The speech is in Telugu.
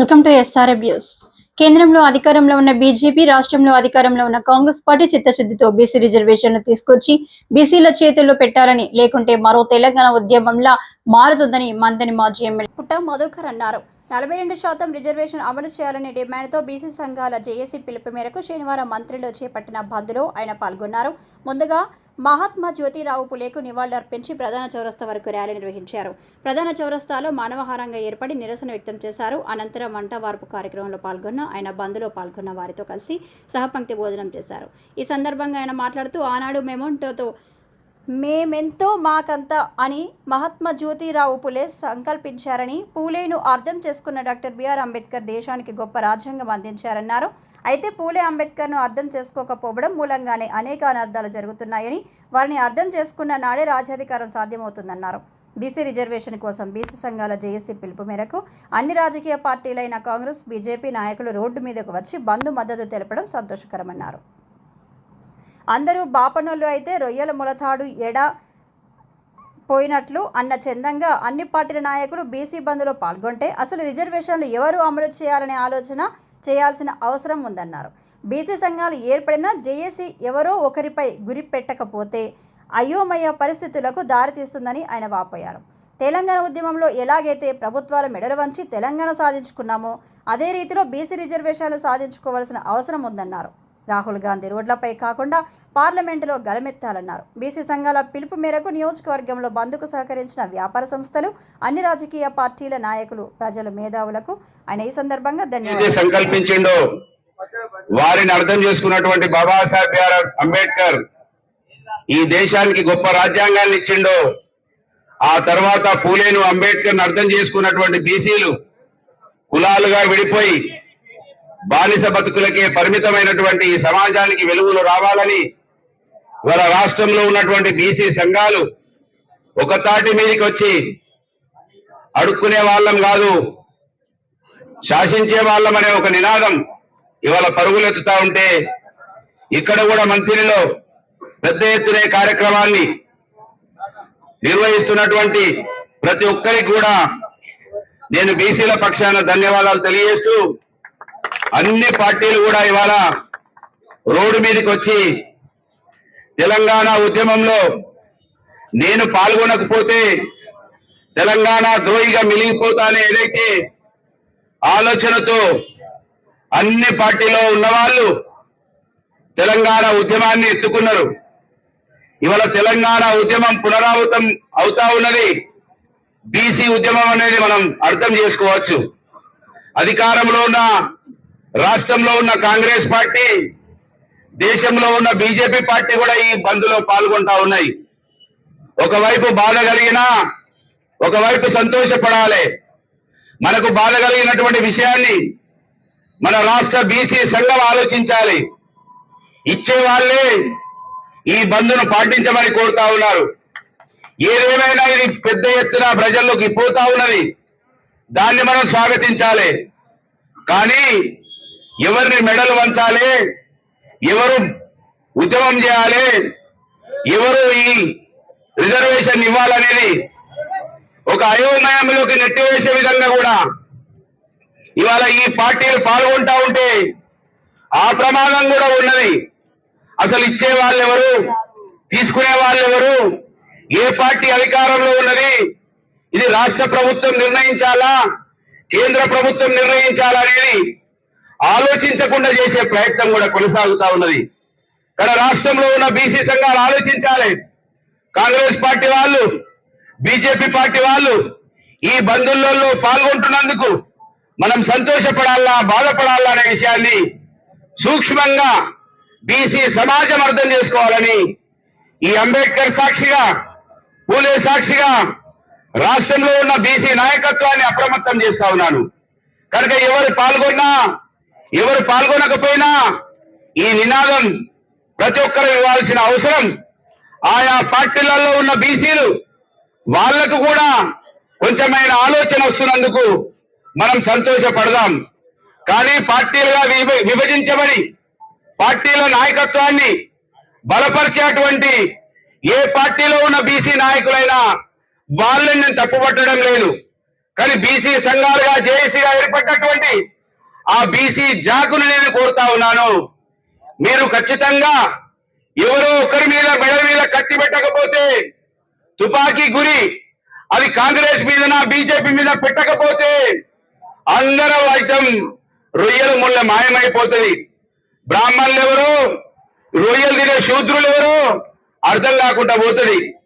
వెల్కమ్ టు ఎస్ఆర్ఎఫ్ న్యూస్ కేంద్రంలో అధికారంలో ఉన్న బీజేపీ రాష్ట్రంలో అధికారంలో ఉన్న కాంగ్రెస్ పార్టీ చిత్తశుద్ధితో బీసీ రిజర్వేషన్లు తీసుకొచ్చి బీసీల చేతుల్లో పెట్టాలని లేకుంటే మరో తెలంగాణ ఉద్యమంలా మారుతుందని మందని మాజీ ఎమ్మెల్యే పుట్ట మధుకర్ అన్నారు. నలభై రెండు శాతం రిజర్వేషన్ అమలు చేయాలనే డిమాండ్తో బీసీ సంఘాల జేఏసీ పిలుపు మేరకు శనివారం మంత్రిలో చేపట్టిన బంద్లో ఆయన పాల్గొన్నారు. ముందుగా మహాత్మా జ్యోతిరావు పులేకు నివాళులర్పించి ప్రధాన చౌరస్తా వరకు ర్యాలీ నిర్వహించారు. ప్రధాన చౌరస్తాలో మానవహారంగా ఏర్పడి నిరసన వ్యక్తం చేశారు. అనంతరం వంట వార్పు కార్యక్రమంలో పాల్గొన్న ఆయన బంద్లో పాల్గొన్న వారితో కలిసి సహపంక్తి భోజనం చేశారు. ఈ సందర్భంగా ఆయన మాట్లాడుతూ ఆనాడు మెమోంటోతో మేమెంతో మాకంత అని మహాత్మా జ్యోతిరావు పులే సంకల్పించారని పూలేను అర్థం చేసుకున్న డాక్టర్ బిఆర్ అంబేద్కర్ దేశానికి గొప్ప రాజ్యాంగం అందించారన్నారు. అయితే పూలే అంబేద్కర్ను అర్థం చేసుకోకపోవడం మూలంగానే అనేక అనర్థాలు జరుగుతున్నాయని వారిని అర్థం చేసుకున్న నాడే రాజ్యాధికారం సాధ్యమవుతుందన్నారు. బీసీ రిజర్వేషన్ కోసం బీసీ సంఘాల జేఏసీ పిలుపు మేరకు అన్ని రాజకీయ పార్టీలైన కాంగ్రెస్ బీజేపీ నాయకులు రోడ్డు మీదకు వచ్చి బంద్ మద్దతు తెలపడం సంతోషకరమన్నారు. అందరూ బాపనోళ్ళు అయితే రొయ్యల ములతాడు ఎడ పోయినట్లు అన్న చందంగా అన్ని పార్టీల నాయకులు బీసీ బంద్లో పాల్గొంటే అసలు రిజర్వేషన్లు ఎవరు అమలు చేయాలనే ఆలోచన చేయాల్సిన అవసరం ఉందన్నారు. బీసీ సంఘాలు ఏర్పడినా జేఏసీ ఎవరో ఒకరిపై గురి పెట్టకపోతే అయోమయ పరిస్థితులకు దారితీస్తుందని ఆయన వాపోయారు. తెలంగాణ ఉద్యమంలో ఎలాగైతే ప్రభుత్వాల మెడలు వంచి తెలంగాణ సాధించుకున్నామో అదే రీతిలో బీసీ రిజర్వేషన్లు సాధించుకోవాల్సిన అవసరం ఉందన్నారు. రాహుల్ గాంధీ రోడ్లపై కాకుండా పార్లమెంటులో గలమెత్తాలన్నారు. బీసీ సంఘాల పిలుపు మేరకు నియోజకవర్గంలో బంద్కు సహకరించిన వ్యాపార సంస్థలు అన్ని రాజకీయ పార్టీల నాయకులు ప్రజల మేధావులకు ఆయన ఈ సందర్భంగా ధన్యవాదాలు. సంకల్పించిండో? వారిని అర్థం చేసుకున్నటువంటి బాబాసాహెబ్ బిఆర్ అంబేద్కర్ ఈ దేశానికి గొప్ప రాజ్యాంగాన్ని ఇచ్చిండో ఆ తర్వాత పూలేను అంబేద్కర్ అర్థం చేసుకున్నటువంటి బీసీలు కులాలుగా విడిపోయి బానిస బతుకులకే పరిమితమైనటువంటి ఈ సమాజానికి వెలుగులు రావాలని వాళ్ళ రాష్ట్రంలో ఉన్నటువంటి బీసీ సంఘాలు ఒక తాటి మీదకి వచ్చి అడుక్కునే వాళ్ళం కాదు శాసించే వాళ్ళమనే ఒక నినాదం ఇవాళ పరుగులెత్తుతా ఉంటే ఇక్కడ కూడా మంత్రిలో పెద్ద ఎత్తునే కార్యక్రమాన్ని నిర్వహిస్తున్నటువంటి ప్రతి ఒక్కరికి కూడా నేను బీసీల పక్షాన ధన్యవాదాలు తెలియజేస్తూ అన్ని పార్టీలు కూడా ఇవాళ రోడ్డు మీదకి వచ్చి తెలంగాణ ఉద్యమంలో నేను పాల్గొనకపోతే తెలంగాణ ద్రోహిగా మిలిగిపోతానే ఏదైతే ఆలోచనతో అన్ని పార్టీలో ఉన్నవాళ్ళు తెలంగాణ ఉద్యమాన్ని ఎత్తుకున్నారు. ఇవాళ తెలంగాణ ఉద్యమం పునరావృతం అవుతా ఉన్నది. బీసీ ఉద్యమం అనేది మనం అర్థం చేసుకోవచ్చు. అధికారంలో ఉన్న రాష్ట్రంలో ఉన్న కాంగ్రెస్ పార్టీ దేశంలో ఉన్న బీజేపీ పార్టీ కూడా ఈ బంద్లో పాల్గొంటా ఉన్నాయి. ఒకవైపు బాధ కలిగినా ఒకవైపు సంతోషపడాలి. మనకు బాధ కలిగినటువంటి విషయాన్ని మన రాష్ట్ర బీసీ సంఘం ఆలోచించాలి. ఇచ్చే వాళ్ళే ఈ బంద్ను పాటించమని కోరుతా ఉన్నారు. ఏదేమైనా ఇది పెద్ద ఎత్తున ప్రజల్లోకి పోతా ఉన్నది. దాన్ని మనం స్వాగతించాలి. కానీ ఎవరిని మెడలు వంచాలి? ఎవరు ఉద్యమం చేయాలి? ఎవరు ఈ రిజర్వేషన్ ఇవ్వాలనేది ఒక అయోమయంలోకి నెట్టివేసే విధంగా కూడా ఇవాళ ఈ పార్టీలు పాల్గొంటా ఉంటే ఆ ప్రమాదం కూడా ఉన్నది. అసలు ఇచ్చే వాళ్ళు ఎవరు తీసుకునే వాళ్ళు ఎవరు ఏ పార్టీ అధికారంలో ఉన్నది? ఇది రాష్ట్ర ప్రభుత్వం నిర్ణయించాలా? కేంద్ర ప్రభుత్వం నిర్ణయించాలా అనేది ఆలోచించకుండా చేసే ప్రయత్నం కూడా కొనసాగుతా ఉన్నది. కానీ రాష్ట్రంలో ఉన్న బీసీ సంఘాలు ఆలోచించాలి. కాంగ్రెస్ పార్టీ వాళ్ళు బీజేపీ పార్టీ వాళ్ళు ఈ బంధువులలో పాల్గొంటున్నందుకు మనం సంతోషపడాలా బాధపడాలా అనే విషయాన్ని సూక్ష్మంగా బీసీ సమాజం అర్థం చేసుకోవాలని ఈ అంబేద్కర్ సాక్షిగా పూలే సాక్షిగా రాష్ట్రంలో ఉన్న బీసీ నాయకత్వాన్ని అప్రమత్తం చేస్తా ఉన్నాను. కనుక ఎవరు పాల్గొన్నా ఎవరు పాల్గొనకపోయినా ఈ నినాదం ప్రతి ఒక్కరు ఇవ్వాల్సిన అవసరం. ఆయా పార్టీలలో ఉన్న బీసీలు వాళ్ళకు కూడా కొంచెమైన ఆలోచన వస్తున్నందుకు మనం సంతోషపడదాం. కానీ పార్టీలుగా విభ- విభజించబడి పార్టీల నాయకత్వాన్ని బలపరిచేటువంటి ఏ పార్టీలో ఉన్న బీసీ నాయకులైనా వాళ్ళని నేను తప్పుపట్టడం లేదు. కానీ బీసీ సంఘాలుగా జేఏసీగా ఏర్పడినటువంటి ఆ బీసీ జాకును నేను కోరుతా ఉన్నాను. మీరు ఖచ్చితంగా ఎవరో ఒకరి మీద మెడ మీద కత్తి పెట్టకపోతే తుపాకీ గురి అది కాంగ్రెస్ మీద బీజేపీ మీద పెట్టకపోతే అందరూ ఐటం రొయ్యల ముళ్ళ మాయమైపోతుంది. బ్రాహ్మణులు ఎవరు రొయ్యలు తినే శూద్రులు ఎవరు అర్థం కాకుండా పోతుంది.